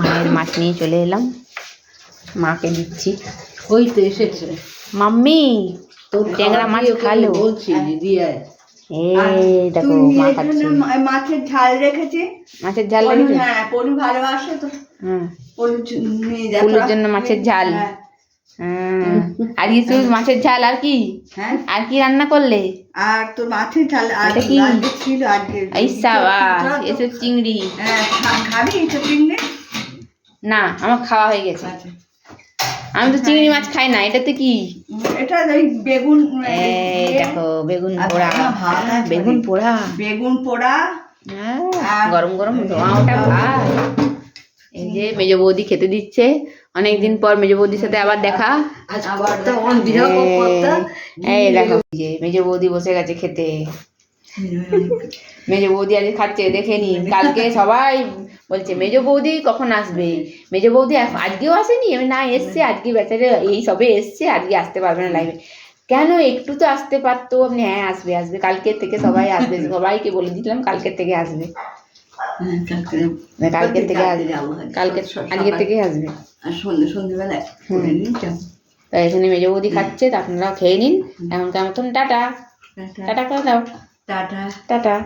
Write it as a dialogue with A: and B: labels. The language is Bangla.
A: মায়ের মাছ নিয়ে চলে এলাম। মাকে দিচ্ছি।
B: ওই তো এসেছে।
A: মাম্মি
B: তোর
A: ট্যাংরা মাছ খালো।
B: বলছি।
A: দেখো মা খাচ্ছে।
C: মাছের ঝাল রেখেছে।
A: মাছের ঝাল
C: হ্যাঁ পলু ভালোবাসে তো।
A: হ্যাঁ পলুর জন্য মাছের ঝাল।
C: হ্যাঁ,
A: হ্যাঁ। আর মাছের ঝাল আর কি?
C: হ্যাঁ।
A: আর কি রান্না করলে?
C: আর তোর মাছের ঝাল আর
A: কি?
C: ছিল আজকে
A: এই সাবাস এসব চিংড়ি।
C: হ্যাঁ, খাবি তো চিংড়ি?
A: না আমার খাওয়া হয়ে গেছে।
C: আচ্ছা।
A: আমি তো চিংড়ি মাছ খাই না এটাতে কি?
C: এটা ওই বেগুন
A: এই দেখো বেগুন পোড়া। বেগুন পোড়া।
C: বেগুন পোড়া।
A: হ্যাঁ, গরম গরম ধোঁয়া ওটা ভাত এই যে মেজ বৌদি খেতে দিচ্ছে। অনেকদিন পর মেজ বৌদির সাথে আবার দেখা।
B: আজ
A: এই দেখো। মেজ বৌদি বসে গেছে খেতে। মেজ বৌদি আজকে খাচ্ছে দেখে নিন কালকে সবাই বলছে মেজ বৌদি কখন আসবে? মেজ বৌদি আজকেও আসেনি? আমি না এসছে। আজকে বেচারে এই সবে এসছে। আজকে আসতে পারবে না লাইভে কেন? একটু তো আসতে পারতো। আপনি হ্যাঁ আসবে আসবে। কালকে থেকে সবাই আসবে। সবাইকে বলে দিলাম কালকে থেকে আসবে।
C: কালকে-
A: না, থেকে
C: কালকে
A: আসবে। কালকে আজকে
C: আর সন্ধ্যে
A: এখানে মেজ বৌদি খাচ্ছে তা আপনারা খেয়ে নিন। এখনকার মতন
C: টাটা।
A: টাটা করে দাও।
C: টাটা।
A: টাটা।